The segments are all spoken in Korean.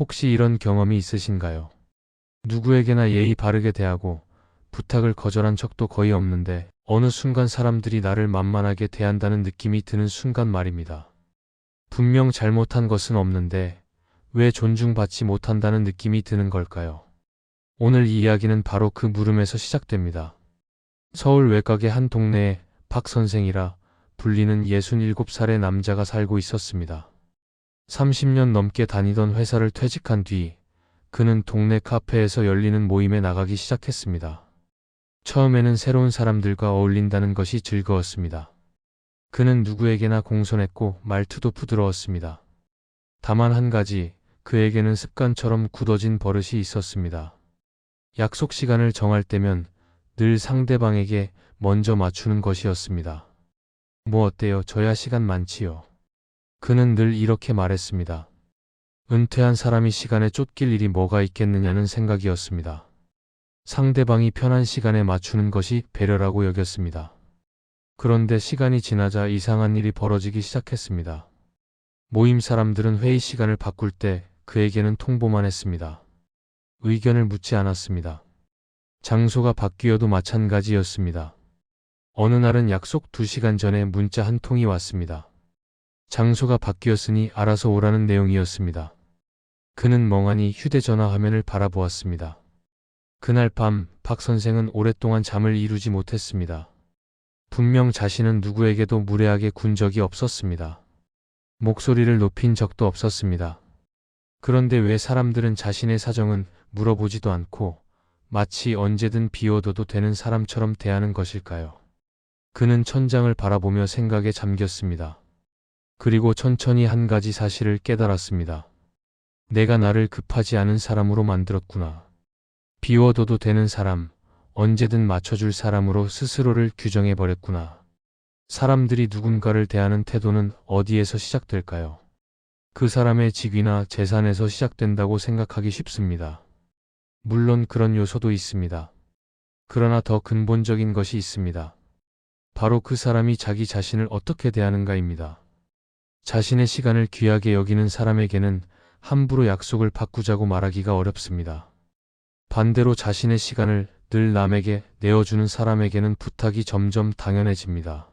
혹시 이런 경험이 있으신가요? 누구에게나 예의 바르게 대하고 부탁을 거절한 적도 거의 없는데 어느 순간 사람들이 나를 만만하게 대한다는 느낌이 드는 순간 말입니다. 분명 잘못한 것은 없는데 왜 존중받지 못한다는 느낌이 드는 걸까요? 오늘 이 이야기는 바로 그 물음에서 시작됩니다. 서울 외곽의 한 동네에 박 선생이라 불리는 67살의 남자가 살고 있었습니다. 30년 넘게 다니던 회사를 퇴직한 뒤 그는 동네 카페에서 열리는 모임에 나가기 시작했습니다. 처음에는 새로운 사람들과 어울린다는 것이 즐거웠습니다. 그는 누구에게나 공손했고 말투도 부드러웠습니다. 다만 한 가지 그에게는 습관처럼 굳어진 버릇이 있었습니다. 약속 시간을 정할 때면 늘 상대방에게 먼저 맞추는 것이었습니다. 뭐 어때요? 저야 시간 많지요. 그는 늘 이렇게 말했습니다. 은퇴한 사람이 시간에 쫓길 일이 뭐가 있겠느냐는 생각이었습니다. 상대방이 편한 시간에 맞추는 것이 배려라고 여겼습니다. 그런데 시간이 지나자 이상한 일이 벌어지기 시작했습니다. 모임 사람들은 회의 시간을 바꿀 때 그에게는 통보만 했습니다. 의견을 묻지 않았습니다. 장소가 바뀌어도 마찬가지였습니다. 어느 날은 약속 2시간 전에 문자 한 통이 왔습니다. 장소가 바뀌었으니 알아서 오라는 내용이었습니다. 그는 멍하니 휴대전화 화면을 바라보았습니다. 그날 밤 박 선생은 오랫동안 잠을 이루지 못했습니다. 분명 자신은 누구에게도 무례하게 군 적이 없었습니다. 목소리를 높인 적도 없었습니다. 그런데 왜 사람들은 자신의 사정은 물어보지도 않고 마치 언제든 비워둬도 되는 사람처럼 대하는 것일까요? 그는 천장을 바라보며 생각에 잠겼습니다. 그리고 천천히 한 가지 사실을 깨달았습니다. 내가 나를 급하지 않은 사람으로 만들었구나. 비워둬도 되는 사람, 언제든 맞춰줄 사람으로 스스로를 규정해버렸구나. 사람들이 누군가를 대하는 태도는 어디에서 시작될까요? 그 사람의 직위나 재산에서 시작된다고 생각하기 쉽습니다. 물론 그런 요소도 있습니다. 그러나 더 근본적인 것이 있습니다. 바로 그 사람이 자기 자신을 어떻게 대하는가입니다. 자신의 시간을 귀하게 여기는 사람에게는 함부로 약속을 바꾸자고 말하기가 어렵습니다. 반대로 자신의 시간을 늘 남에게 내어주는 사람에게는 부탁이 점점 당연해집니다.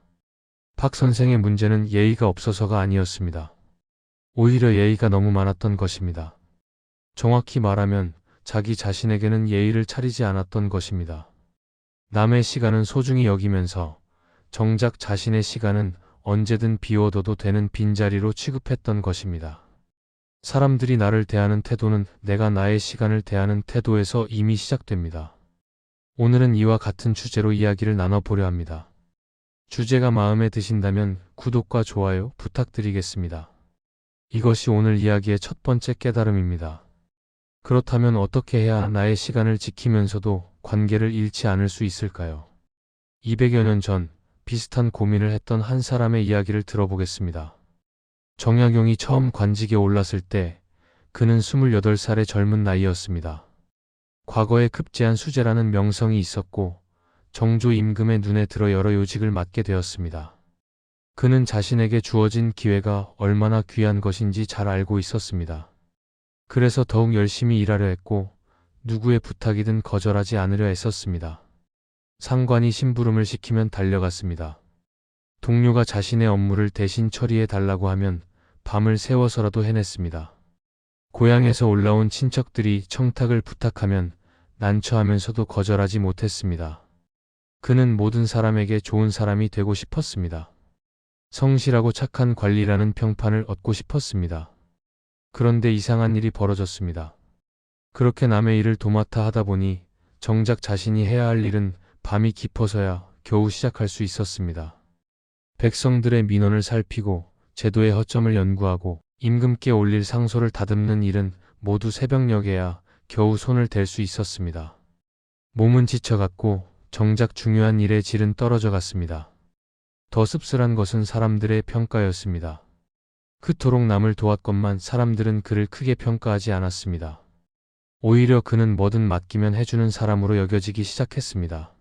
박 선생의 문제는 예의가 없어서가 아니었습니다. 오히려 예의가 너무 많았던 것입니다. 정확히 말하면 자기 자신에게는 예의를 차리지 않았던 것입니다. 남의 시간은 소중히 여기면서 정작 자신의 시간은 언제든 비워둬도 되는 빈자리로 취급했던 것입니다. 사람들이 나를 대하는 태도는 내가 나의 시간을 대하는 태도에서 이미 시작됩니다. 오늘은 이와 같은 주제로 이야기를 나눠보려 합니다. 주제가 마음에 드신다면 구독과 좋아요 부탁드리겠습니다. 이것이 오늘 이야기의 첫 번째 깨달음입니다. 그렇다면 어떻게 해야 나의 시간을 지키면서도 관계를 잃지 않을 수 있을까요? 200여 년 전 비슷한 고민을 했던 한 사람의 이야기를 들어보겠습니다. 정약용이 처음 관직에 올랐을 때 그는 28살의 젊은 나이였습니다. 과거에 급제한 수재라는 명성이 있었고 정조 임금의 눈에 들어 여러 요직을 맡게 되었습니다. 그는 자신에게 주어진 기회가 얼마나 귀한 것인지 잘 알고 있었습니다. 그래서 더욱 열심히 일하려 했고 누구의 부탁이든 거절하지 않으려 애썼습니다. 상관이 심부름을 시키면 달려갔습니다. 동료가 자신의 업무를 대신 처리해 달라고 하면 밤을 새워서라도 해냈습니다. 고향에서 올라온 친척들이 청탁을 부탁하면 난처하면서도 거절하지 못했습니다. 그는 모든 사람에게 좋은 사람이 되고 싶었습니다. 성실하고 착한 관리라는 평판을 얻고 싶었습니다. 그런데 이상한 일이 벌어졌습니다. 그렇게 남의 일을 도맡아 하다 보니 정작 자신이 해야 할 일은 밤이 깊어서야 겨우 시작할 수 있었습니다. 백성들의 민원을 살피고 제도의 허점을 연구하고 임금께 올릴 상소를 다듬는 일은 모두 새벽녘에야 겨우 손을 댈 수 있었습니다. 몸은 지쳐갔고 정작 중요한 일의 질은 떨어져 갔습니다. 더 씁쓸한 것은 사람들의 평가였습니다. 그토록 남을 도왔건만 사람들은 그를 크게 평가하지 않았습니다. 오히려 그는 뭐든 맡기면 해주는 사람으로 여겨지기 시작했습니다.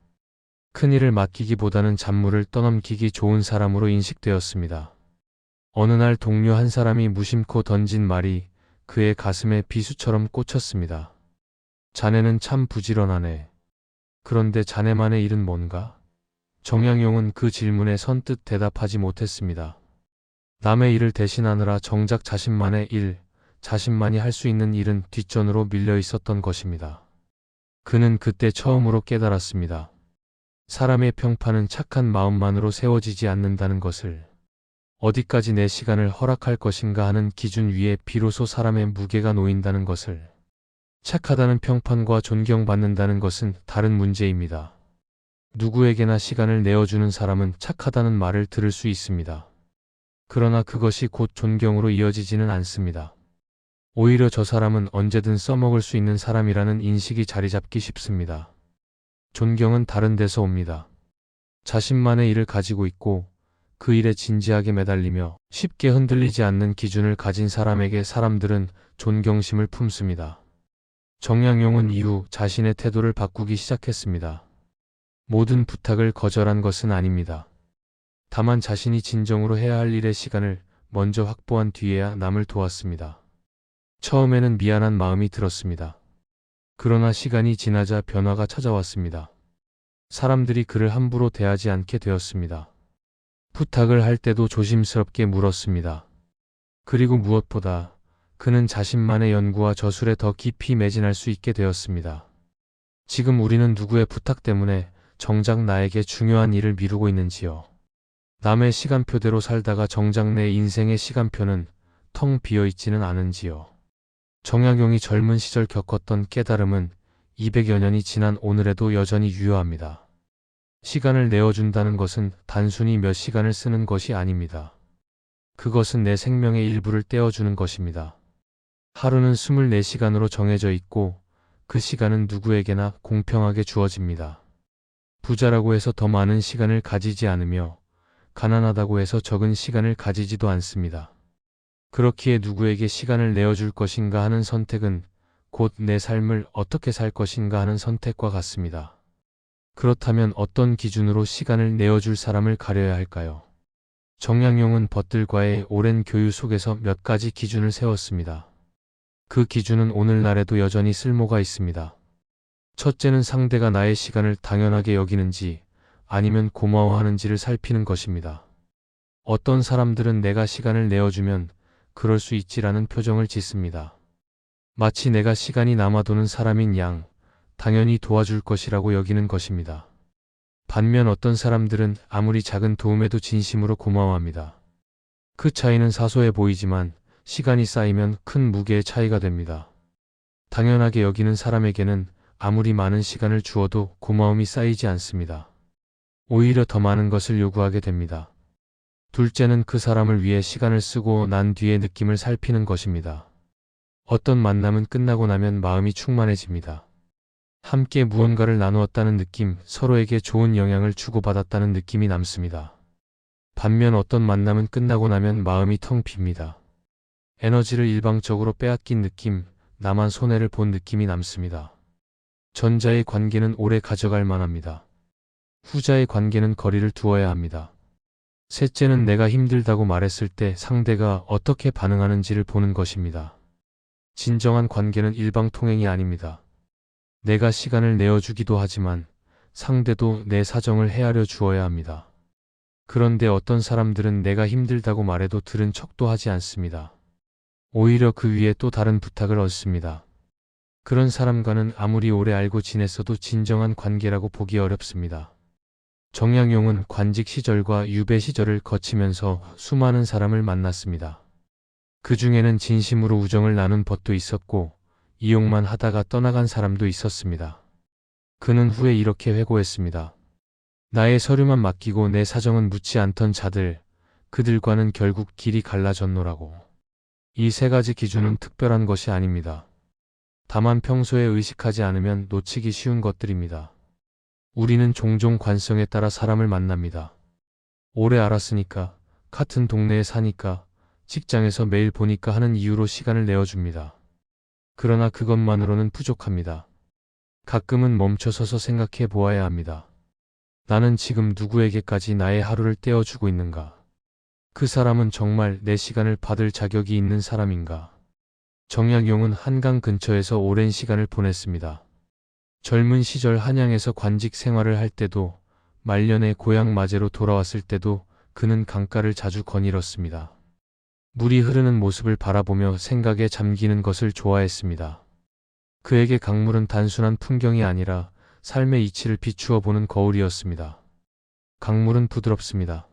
큰일을 맡기기보다는 잡무를 떠넘기기 좋은 사람으로 인식되었습니다. 어느 날 동료 한 사람이 무심코 던진 말이 그의 가슴에 비수처럼 꽂혔습니다. 자네는 참 부지런하네. 그런데 자네만의 일은 뭔가? 정양용은 그 질문에 선뜻 대답하지 못했습니다. 남의 일을 대신하느라 정작 자신만의 일, 자신만이 할 수 있는 일은 뒷전으로 밀려 있었던 것입니다. 그는 그때 처음으로 깨달았습니다. 사람의 평판은 착한 마음만으로 세워지지 않는다는 것을. 어디까지 내 시간을 허락할 것인가 하는 기준 위에 비로소 사람의 무게가 놓인다는 것을. 착하다는 평판과 존경받는다는 것은 다른 문제입니다. 누구에게나 시간을 내어주는 사람은 착하다는 말을 들을 수 있습니다. 그러나 그것이 곧 존경으로 이어지지는 않습니다. 오히려 저 사람은 언제든 써먹을 수 있는 사람이라는 인식이 자리 잡기 쉽습니다. 존경은 다른 데서 옵니다. 자신만의 일을 가지고 있고 그 일에 진지하게 매달리며 쉽게 흔들리지 않는 기준을 가진 사람에게 사람들은 존경심을 품습니다. 정양용은 이후 자신의 태도를 바꾸기 시작했습니다. 모든 부탁을 거절한 것은 아닙니다. 다만 자신이 진정으로 해야 할 일의 시간을 먼저 확보한 뒤에야 남을 도왔습니다. 처음에는 미안한 마음이 들었습니다. 그러나 시간이 지나자 변화가 찾아왔습니다. 사람들이 그를 함부로 대하지 않게 되었습니다. 부탁을 할 때도 조심스럽게 물었습니다. 그리고 무엇보다 그는 자신만의 연구와 저술에 더 깊이 매진할 수 있게 되었습니다. 지금 우리는 누구의 부탁 때문에 정작 나에게 중요한 일을 미루고 있는지요. 남의 시간표대로 살다가 정작 내 인생의 시간표는 텅 비어 있지는 않은지요. 정약용이 젊은 시절 겪었던 깨달음은 200여 년이 지난 오늘에도 여전히 유효합니다. 시간을 내어준다는 것은 단순히 몇 시간을 쓰는 것이 아닙니다. 그것은 내 생명의 일부를 떼어주는 것입니다. 하루는 24시간으로 정해져 있고 그 시간은 누구에게나 공평하게 주어집니다. 부자라고 해서 더 많은 시간을 가지지 않으며 가난하다고 해서 적은 시간을 가지지도 않습니다. 그렇기에 누구에게 시간을 내어줄 것인가 하는 선택은 곧 내 삶을 어떻게 살 것인가 하는 선택과 같습니다. 그렇다면 어떤 기준으로 시간을 내어줄 사람을 가려야 할까요? 정양용은 벗들과의 오랜 교유 속에서 몇 가지 기준을 세웠습니다. 그 기준은 오늘날에도 여전히 쓸모가 있습니다. 첫째는 상대가 나의 시간을 당연하게 여기는지 아니면 고마워하는지를 살피는 것입니다. 어떤 사람들은 내가 시간을 내어주면 그럴 수 있지라는 표정을 짓습니다. 마치 내가 시간이 남아도는 사람인 양, 당연히 도와줄 것이라고 여기는 것입니다. 반면 어떤 사람들은 아무리 작은 도움에도 진심으로 고마워합니다. 그 차이는 사소해 보이지만 시간이 쌓이면 큰 무게의 차이가 됩니다. 당연하게 여기는 사람에게는 아무리 많은 시간을 주어도 고마움이 쌓이지 않습니다. 오히려 더 많은 것을 요구하게 됩니다. 둘째는 그 사람을 위해 시간을 쓰고 난 뒤의 느낌을 살피는 것입니다. 어떤 만남은 끝나고 나면 마음이 충만해집니다. 함께 무언가를 나누었다는 느낌, 서로에게 좋은 영향을 주고받았다는 느낌이 남습니다. 반면 어떤 만남은 끝나고 나면 마음이 텅 빕니다. 에너지를 일방적으로 빼앗긴 느낌, 나만 손해를 본 느낌이 남습니다. 전자의 관계는 오래 가져갈 만합니다. 후자의 관계는 거리를 두어야 합니다. 셋째는 내가 힘들다고 말했을 때 상대가 어떻게 반응하는지를 보는 것입니다. 진정한 관계는 일방통행이 아닙니다. 내가 시간을 내어주기도 하지만 상대도 내 사정을 헤아려 주어야 합니다. 그런데 어떤 사람들은 내가 힘들다고 말해도 들은 척도 하지 않습니다. 오히려 그 위에 또 다른 부탁을 얻습니다. 그런 사람과는 아무리 오래 알고 지냈어도 진정한 관계라고 보기 어렵습니다. 정양용은 관직 시절과 유배 시절을 거치면서 수많은 사람을 만났습니다. 그 중에는 진심으로 우정을 나눈 벗도 있었고 이용만 하다가 떠나간 사람도 있었습니다. 그는 후에 이렇게 회고했습니다. 나의 서류만 맡기고 내 사정은 묻지 않던 자들, 그들과는 결국 길이 갈라졌노라고. 이 세 가지 기준은 특별한 것이 아닙니다. 다만 평소에 의식하지 않으면 놓치기 쉬운 것들입니다. 우리는 종종 관성에 따라 사람을 만납니다. 오래 알았으니까, 같은 동네에 사니까, 직장에서 매일 보니까 하는 이유로 시간을 내어줍니다. 그러나 그것만으로는 부족합니다. 가끔은 멈춰서서 생각해 보아야 합니다. 나는 지금 누구에게까지 나의 하루를 떼어주고 있는가? 그 사람은 정말 내 시간을 받을 자격이 있는 사람인가? 정약용은 한강 근처에서 오랜 시간을 보냈습니다. 젊은 시절 한양에서 관직 생활을 할 때도 말년에 고향 마제로 돌아왔을 때도 그는 강가를 자주 거닐었습니다. 물이 흐르는 모습을 바라보며 생각에 잠기는 것을 좋아했습니다. 그에게 강물은 단순한 풍경이 아니라 삶의 이치를 비추어 보는 거울이었습니다. 강물은 부드럽습니다.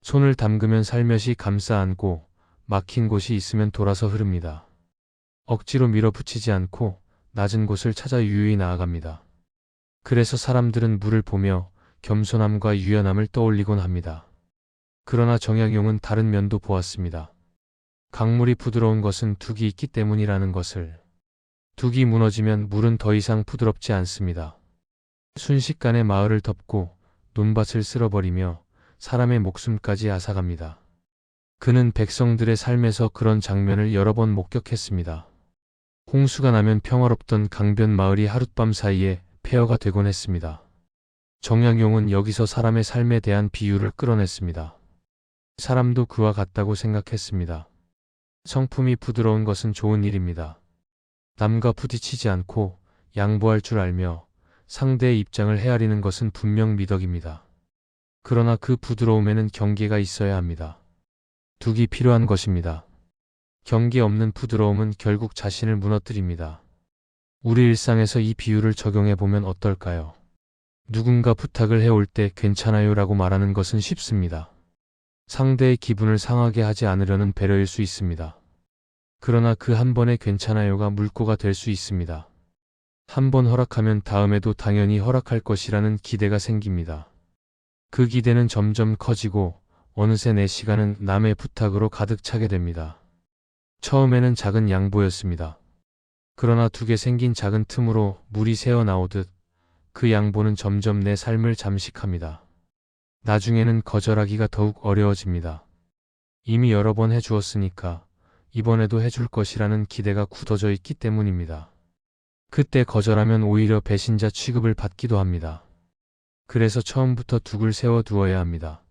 손을 담그면 살며시 감싸 안고 막힌 곳이 있으면 돌아서 흐릅니다. 억지로 밀어붙이지 않고 낮은 곳을 찾아 유유히 나아갑니다. 그래서 사람들은 물을 보며 겸손함과 유연함을 떠올리곤 합니다. 그러나 정약용은 다른 면도 보았습니다. 강물이 부드러운 것은 둑이 있기 때문이라는 것을. 둑이 무너지면 물은 더 이상 부드럽지 않습니다. 순식간에 마을을 덮고 논밭을 쓸어버리며 사람의 목숨까지 앗아갑니다. 그는 백성들의 삶에서 그런 장면을 여러 번 목격했습니다. 홍수가 나면 평화롭던 강변 마을이 하룻밤 사이에 폐허가 되곤 했습니다. 정약용은 여기서 사람의 삶에 대한 비유를 끌어냈습니다. 사람도 그와 같다고 생각했습니다. 성품이 부드러운 것은 좋은 일입니다. 남과 부딪히지 않고 양보할 줄 알며 상대의 입장을 헤아리는 것은 분명 미덕입니다. 그러나 그 부드러움에는 경계가 있어야 합니다. 둑이 필요한 것입니다. 경계 없는 부드러움은 결국 자신을 무너뜨립니다. 우리 일상에서 이 비유를 적용해 보면 어떨까요? 누군가 부탁을 해올 때 괜찮아요 라고 말하는 것은 쉽습니다. 상대의 기분을 상하게 하지 않으려는 배려일 수 있습니다. 그러나 그 한 번의 괜찮아요가 물꼬가 될 수 있습니다. 한 번 허락하면 다음에도 당연히 허락할 것이라는 기대가 생깁니다. 그 기대는 점점 커지고 어느새 내 시간은 남의 부탁으로 가득 차게 됩니다. 처음에는 작은 양보였습니다. 그러나 두 개 생긴 작은 틈으로 물이 새어 나오듯 그 양보는 점점 내 삶을 잠식합니다. 나중에는 거절하기가 더욱 어려워집니다. 이미 여러 번 해주었으니까 이번에도 해줄 것이라는 기대가 굳어져 있기 때문입니다. 그때 거절하면 오히려 배신자 취급을 받기도 합니다. 그래서 처음부터 둑을 세워 두어야 합니다.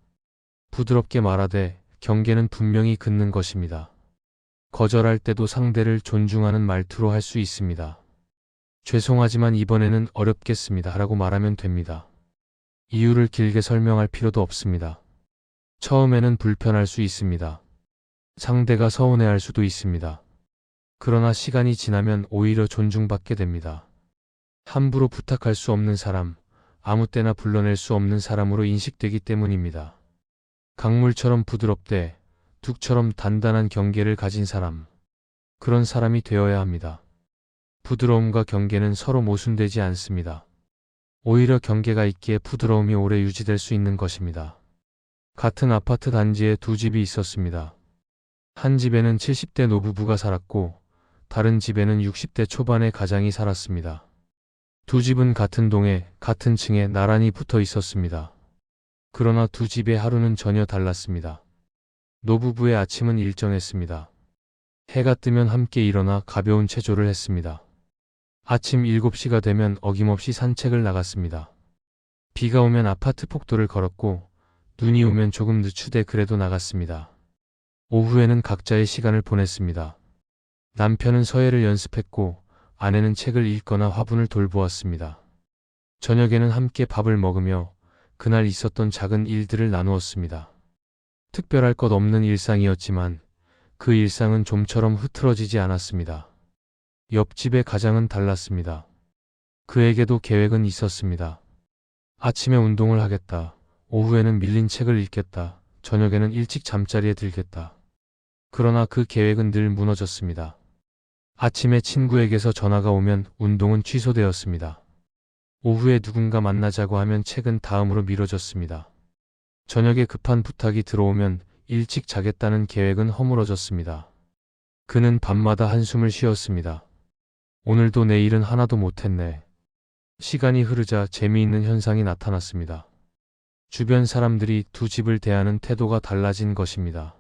부드럽게 말하되 경계는 분명히 긋는 것입니다. 거절할 때도 상대를 존중하는 말투로 할 수 있습니다. 죄송하지만 이번에는 어렵겠습니다. 라고 말하면 됩니다. 이유를 길게 설명할 필요도 없습니다. 처음에는 불편할 수 있습니다. 상대가 서운해할 수도 있습니다. 그러나 시간이 지나면 오히려 존중받게 됩니다. 함부로 부탁할 수 없는 사람, 아무 때나 불러낼 수 없는 사람으로 인식되기 때문입니다. 강물처럼 부드럽되 둑처럼 단단한 경계를 가진 사람. 그런 사람이 되어야 합니다. 부드러움과 경계는 서로 모순되지 않습니다. 오히려 경계가 있기에 부드러움이 오래 유지될 수 있는 것입니다. 같은 아파트 단지에 두 집이 있었습니다. 한 집에는 70대 노부부가 살았고 다른 집에는 60대 초반의 가장이 살았습니다. 두 집은 같은 동에 같은 층에 나란히 붙어 있었습니다. 그러나 두 집의 하루는 전혀 달랐습니다. 노부부의 아침은 일정했습니다. 해가 뜨면 함께 일어나 가벼운 체조를 했습니다. 아침 7시가 되면 어김없이 산책을 나갔습니다. 비가 오면 아파트 폭도를 걸었고 눈이 오면 조금 늦추되 그래도 나갔습니다. 오후에는 각자의 시간을 보냈습니다. 남편은 서예를 연습했고 아내는 책을 읽거나 화분을 돌보았습니다. 저녁에는 함께 밥을 먹으며 그날 있었던 작은 일들을 나누었습니다. 특별할 것 없는 일상이었지만 그 일상은 좀처럼 흐트러지지 않았습니다. 옆집의 가장은 달랐습니다. 그에게도 계획은 있었습니다. 아침에 운동을 하겠다. 오후에는 밀린 책을 읽겠다. 저녁에는 일찍 잠자리에 들겠다. 그러나 그 계획은 늘 무너졌습니다. 아침에 친구에게서 전화가 오면 운동은 취소되었습니다. 오후에 누군가 만나자고 하면 책은 다음으로 미뤄졌습니다. 저녁에 급한 부탁이 들어오면 일찍 자겠다는 계획은 허물어졌습니다. 그는 밤마다 한숨을 쉬었습니다. 오늘도 내 일은 하나도 못했네. 시간이 흐르자 재미있는 현상이 나타났습니다. 주변 사람들이 두 집을 대하는 태도가 달라진 것입니다.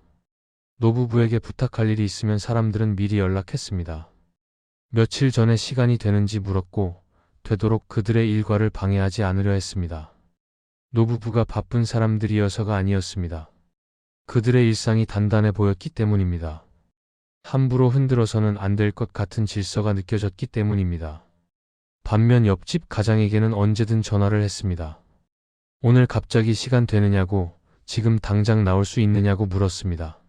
노부부에게 부탁할 일이 있으면 사람들은 미리 연락했습니다. 며칠 전에 시간이 되는지 물었고, 되도록 그들의 일과를 방해하지 않으려 했습니다. 노부부가 바쁜 사람들이어서가 아니었습니다. 그들의 일상이 단단해 보였기 때문입니다. 함부로 흔들어서는 안 될 것 같은 질서가 느껴졌기 때문입니다. 반면 옆집 가장에게는 언제든 전화를 했습니다. 오늘 갑자기 시간 되느냐고 지금 당장 나올 수 있느냐고 물었습니다.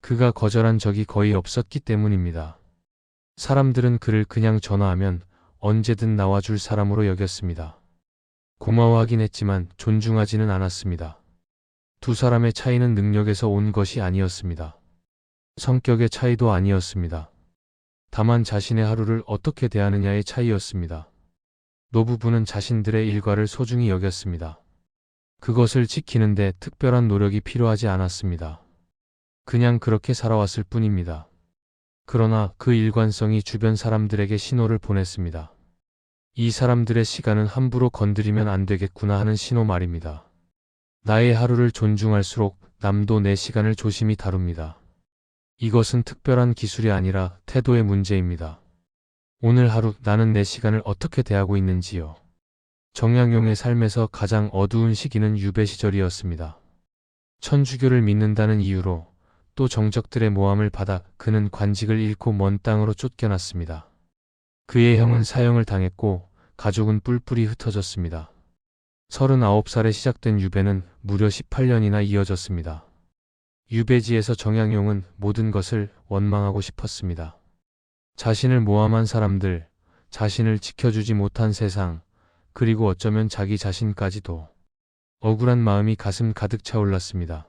그가 거절한 적이 거의 없었기 때문입니다. 사람들은 그를 그냥 전화하면 언제든 나와줄 사람으로 여겼습니다. 고마워하긴 했지만 존중하지는 않았습니다. 두 사람의 차이는 능력에서 온 것이 아니었습니다. 성격의 차이도 아니었습니다. 다만 자신의 하루를 어떻게 대하느냐의 차이였습니다. 노부부는 자신들의 일과를 소중히 여겼습니다. 그것을 지키는데 특별한 노력이 필요하지 않았습니다. 그냥 그렇게 살아왔을 뿐입니다. 그러나 그 일관성이 주변 사람들에게 신호를 보냈습니다. 이 사람들의 시간은 함부로 건드리면 안 되겠구나 하는 신호 말입니다. 나의 하루를 존중할수록 남도 내 시간을 조심히 다룹니다. 이것은 특별한 기술이 아니라 태도의 문제입니다. 오늘 하루 나는 내 시간을 어떻게 대하고 있는지요. 정약용의 삶에서 가장 어두운 시기는 유배 시절이었습니다. 천주교를 믿는다는 이유로 또 정적들의 모함을 받아 그는 관직을 잃고 먼 땅으로 쫓겨났습니다. 그의 형은 사형을 당했고 가족은 뿔뿔이 흩어졌습니다. 39살에 시작된 유배는 무려 18년이나 이어졌습니다. 유배지에서 정양용은 모든 것을 원망하고 싶었습니다. 자신을 모함한 사람들, 자신을 지켜주지 못한 세상, 그리고 어쩌면 자기 자신까지도 억울한 마음이 가슴 가득 차올랐습니다.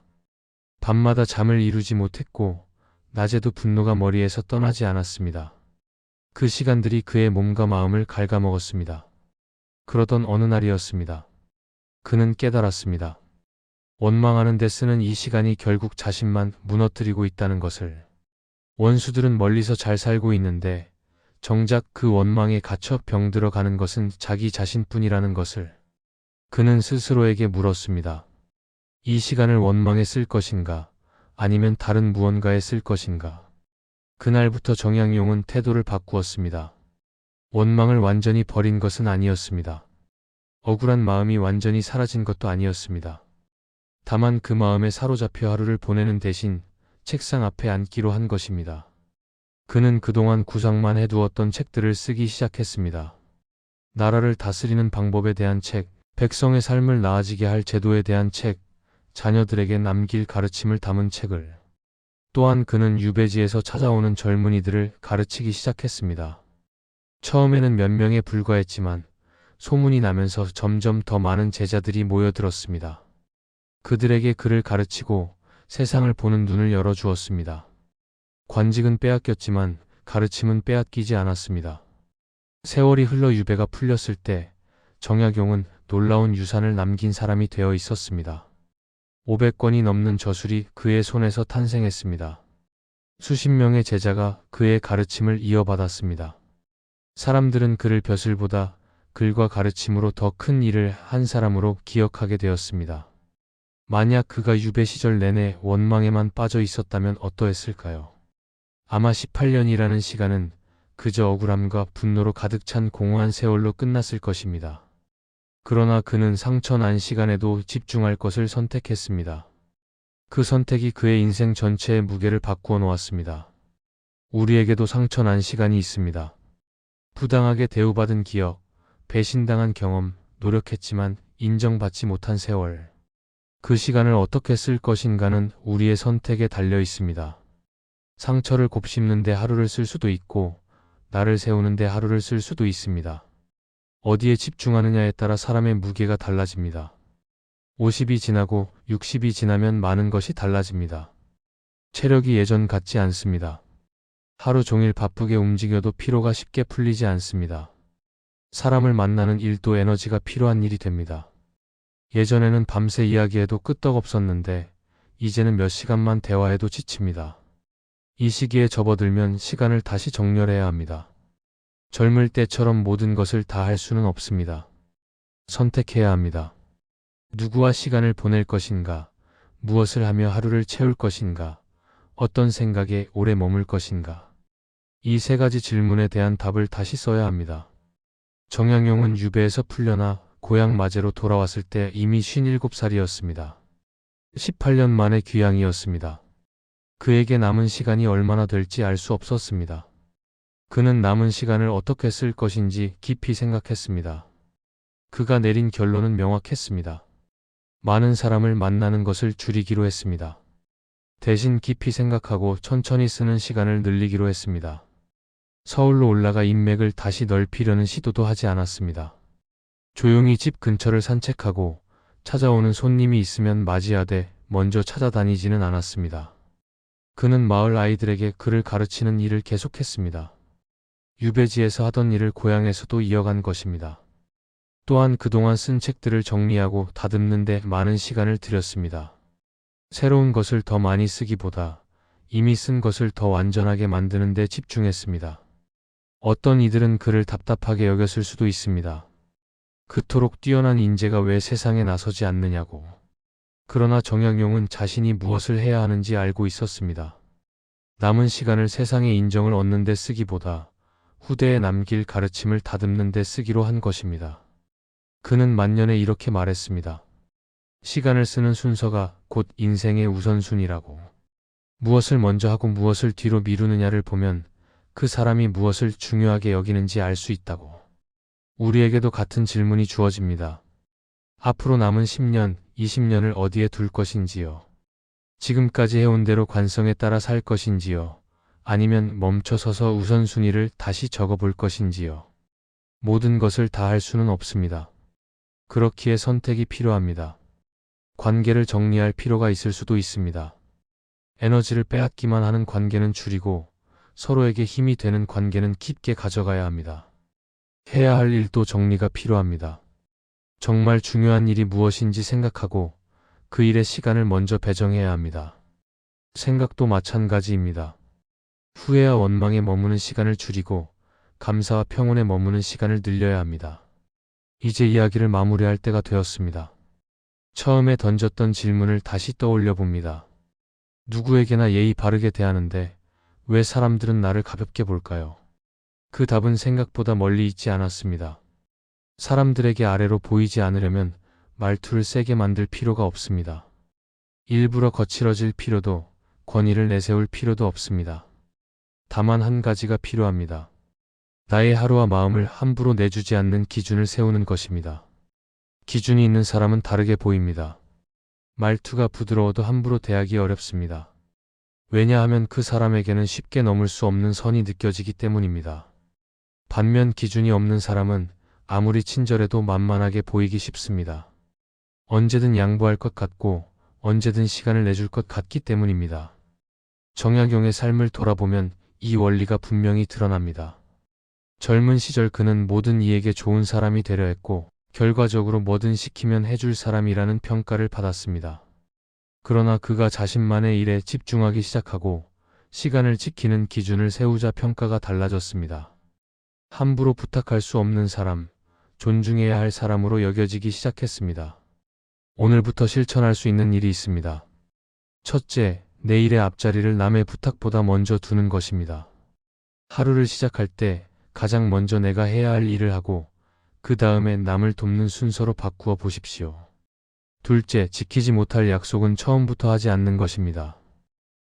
밤마다 잠을 이루지 못했고 낮에도 분노가 머리에서 떠나지 않았습니다. 그 시간들이 그의 몸과 마음을 갉아먹었습니다. 그러던 어느 날이었습니다. 그는 깨달았습니다. 원망하는 데 쓰는 이 시간이 결국 자신만 무너뜨리고 있다는 것을. 원수들은 멀리서 잘 살고 있는데 정작 그 원망에 갇혀 병들어 가는 것은 자기 자신뿐이라는 것을 그는 스스로에게 물었습니다. 이 시간을 원망에 쓸 것인가 아니면 다른 무언가에 쓸 것인가. 그날부터 정양용은 태도를 바꾸었습니다. 원망을 완전히 버린 것은 아니었습니다. 억울한 마음이 완전히 사라진 것도 아니었습니다. 다만 그 마음에 사로잡혀 하루를 보내는 대신 책상 앞에 앉기로 한 것입니다. 그는 그동안 구상만 해두었던 책들을 쓰기 시작했습니다. 나라를 다스리는 방법에 대한 책, 백성의 삶을 나아지게 할 제도에 대한 책, 자녀들에게 남길 가르침을 담은 책을. 또한 그는 유배지에서 찾아오는 젊은이들을 가르치기 시작했습니다. 처음에는 몇 명에 불과했지만 소문이 나면서 점점 더 많은 제자들이 모여들었습니다. 그들에게 글을 가르치고 세상을 보는 눈을 열어주었습니다. 관직은 빼앗겼지만 가르침은 빼앗기지 않았습니다. 세월이 흘러 유배가 풀렸을 때 정약용은 놀라운 유산을 남긴 사람이 되어 있었습니다. 500권이 넘는 저술이 그의 손에서 탄생했습니다. 수십 명의 제자가 그의 가르침을 이어받았습니다. 사람들은 그를 벼슬보다 글과 가르침으로 더 큰 일을 한 사람으로 기억하게 되었습니다. 만약 그가 유배 시절 내내 원망에만 빠져 있었다면 어떠했을까요? 아마 18년이라는 시간은 그저 억울함과 분노로 가득 찬 공허한 세월로 끝났을 것입니다. 그러나 그는 상처 난 시간에도 집중할 것을 선택했습니다. 그 선택이 그의 인생 전체의 무게를 바꾸어 놓았습니다. 우리에게도 상처 난 시간이 있습니다. 부당하게 대우받은 기억, 배신당한 경험, 노력했지만 인정받지 못한 세월. 그 시간을 어떻게 쓸 것인가는 우리의 선택에 달려 있습니다. 상처를 곱씹는데 하루를 쓸 수도 있고, 나를 세우는데 하루를 쓸 수도 있습니다. 어디에 집중하느냐에 따라 사람의 무게가 달라집니다. 50이 지나고 60이 지나면 많은 것이 달라집니다. 체력이 예전 같지 않습니다. 하루 종일 바쁘게 움직여도 피로가 쉽게 풀리지 않습니다. 사람을 만나는 일도 에너지가 필요한 일이 됩니다. 예전에는 밤새 이야기해도 끄떡없었는데 이제는 몇 시간만 대화해도 지칩니다. 이 시기에 접어들면 시간을 다시 정렬해야 합니다. 젊을 때처럼 모든 것을 다 할 수는 없습니다. 선택해야 합니다. 누구와 시간을 보낼 것인가, 무엇을 하며 하루를 채울 것인가, 어떤 생각에 오래 머물 것인가. 이 세 가지 질문에 대한 답을 다시 써야 합니다. 정양용은 유배에서 풀려나 고향 마제로 돌아왔을 때 이미 57살이었습니다. 18년 만의 귀향이었습니다. 그에게 남은 시간이 얼마나 될지 알 수 없었습니다. 그는 남은 시간을 어떻게 쓸 것인지 깊이 생각했습니다. 그가 내린 결론은 명확했습니다. 많은 사람을 만나는 것을 줄이기로 했습니다. 대신 깊이 생각하고 천천히 쓰는 시간을 늘리기로 했습니다. 서울로 올라가 인맥을 다시 넓히려는 시도도 하지 않았습니다. 조용히 집 근처를 산책하고 찾아오는 손님이 있으면 맞이하되 먼저 찾아다니지는 않았습니다. 그는 마을 아이들에게 글을 가르치는 일을 계속했습니다. 유배지에서 하던 일을 고향에서도 이어간 것입니다. 또한 그동안 쓴 책들을 정리하고 다듬는 데 많은 시간을 들였습니다. 새로운 것을 더 많이 쓰기보다 이미 쓴 것을 더 완전하게 만드는 데 집중했습니다. 어떤 이들은 그를 답답하게 여겼을 수도 있습니다. 그토록 뛰어난 인재가 왜 세상에 나서지 않느냐고. 그러나 정약용은 자신이 무엇을 해야 하는지 알고 있었습니다. 남은 시간을 세상의 인정을 얻는 데 쓰기보다 후대에 남길 가르침을 다듬는 데 쓰기로 한 것입니다. 그는 만년에 이렇게 말했습니다. 시간을 쓰는 순서가 곧 인생의 우선순위라고. 무엇을 먼저 하고 무엇을 뒤로 미루느냐를 보면 그 사람이 무엇을 중요하게 여기는지 알 수 있다고. 우리에게도 같은 질문이 주어집니다. 앞으로 남은 10년, 20년을 어디에 둘 것인지요. 지금까지 해온 대로 관성에 따라 살 것인지요. 아니면 멈춰서서 우선순위를 다시 적어볼 것인지요. 모든 것을 다 할 수는 없습니다. 그렇기에 선택이 필요합니다. 관계를 정리할 필요가 있을 수도 있습니다. 에너지를 빼앗기만 하는 관계는 줄이고 서로에게 힘이 되는 관계는 깊게 가져가야 합니다. 해야 할 일도 정리가 필요합니다. 정말 중요한 일이 무엇인지 생각하고 그 일에 시간을 먼저 배정해야 합니다. 생각도 마찬가지입니다. 후회와 원망에 머무는 시간을 줄이고 감사와 평온에 머무는 시간을 늘려야 합니다. 이제 이야기를 마무리할 때가 되었습니다. 처음에 던졌던 질문을 다시 떠올려 봅니다. 누구에게나 예의 바르게 대하는데 왜 사람들은 나를 가볍게 볼까요? 그 답은 생각보다 멀리 있지 않았습니다. 사람들에게 아래로 보이지 않으려면 말투를 세게 만들 필요가 없습니다. 일부러 거칠어질 필요도 권위를 내세울 필요도 없습니다. 다만 한 가지가 필요합니다. 나의 하루와 마음을 함부로 내주지 않는 기준을 세우는 것입니다. 기준이 있는 사람은 다르게 보입니다. 말투가 부드러워도 함부로 대하기 어렵습니다. 왜냐하면 그 사람에게는 쉽게 넘을 수 없는 선이 느껴지기 때문입니다. 반면 기준이 없는 사람은 아무리 친절해도 만만하게 보이기 쉽습니다. 언제든 양보할 것 같고 언제든 시간을 내줄 것 같기 때문입니다. 정약용의 삶을 돌아보면 이 원리가 분명히 드러납니다. 젊은 시절 그는 모든 이에게 좋은 사람이 되려 했고 결과적으로 뭐든 시키면 해줄 사람이라는 평가를 받았습니다. 그러나 그가 자신만의 일에 집중하기 시작하고 시간을 지키는 기준을 세우자 평가가 달라졌습니다. 함부로 부탁할 수 없는 사람, 존중해야 할 사람으로 여겨지기 시작했습니다. 오늘부터 실천할 수 있는 일이 있습니다. 첫째, 내일의 앞자리를 남의 부탁보다 먼저 두는 것입니다. 하루를 시작할 때 가장 먼저 내가 해야 할 일을 하고 그 다음에 남을 돕는 순서로 바꾸어 보십시오. 둘째, 지키지 못할 약속은 처음부터 하지 않는 것입니다.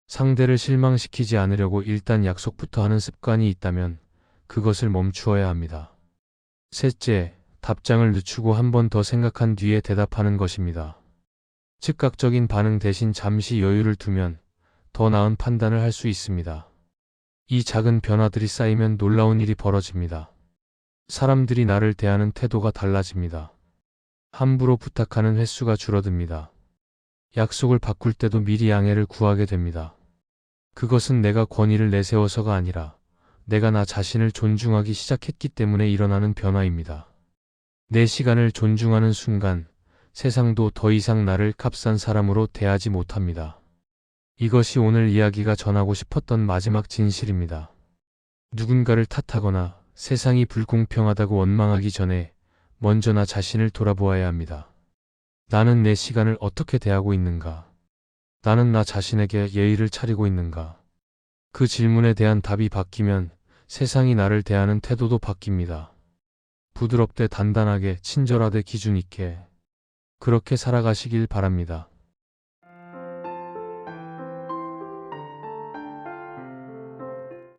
상대를 실망시키지 않으려고 일단 약속부터 하는 습관이 있다면 그것을 멈추어야 합니다. 셋째, 답장을 늦추고 한 번 더 생각한 뒤에 대답하는 것입니다. 즉각적인 반응 대신 잠시 여유를 두면 더 나은 판단을 할 수 있습니다. 이 작은 변화들이 쌓이면 놀라운 일이 벌어집니다. 사람들이 나를 대하는 태도가 달라집니다. 함부로 부탁하는 횟수가 줄어듭니다. 약속을 바꿀 때도 미리 양해를 구하게 됩니다. 그것은 내가 권위를 내세워서가 아니라 내가 나 자신을 존중하기 시작했기 때문에 일어나는 변화입니다. 내 시간을 존중하는 순간 세상도 더 이상 나를 값싼 사람으로 대하지 못합니다. 이것이 오늘 이야기가 전하고 싶었던 마지막 진실입니다. 누군가를 탓하거나 세상이 불공평하다고 원망하기 전에 먼저 나 자신을 돌아보아야 합니다. 나는 내 시간을 어떻게 대하고 있는가? 나는 나 자신에게 예의를 차리고 있는가? 그 질문에 대한 답이 바뀌면 세상이 나를 대하는 태도도 바뀝니다. 부드럽되 단단하게 친절하되 기준 있게 그렇게 살아가시길 바랍니다.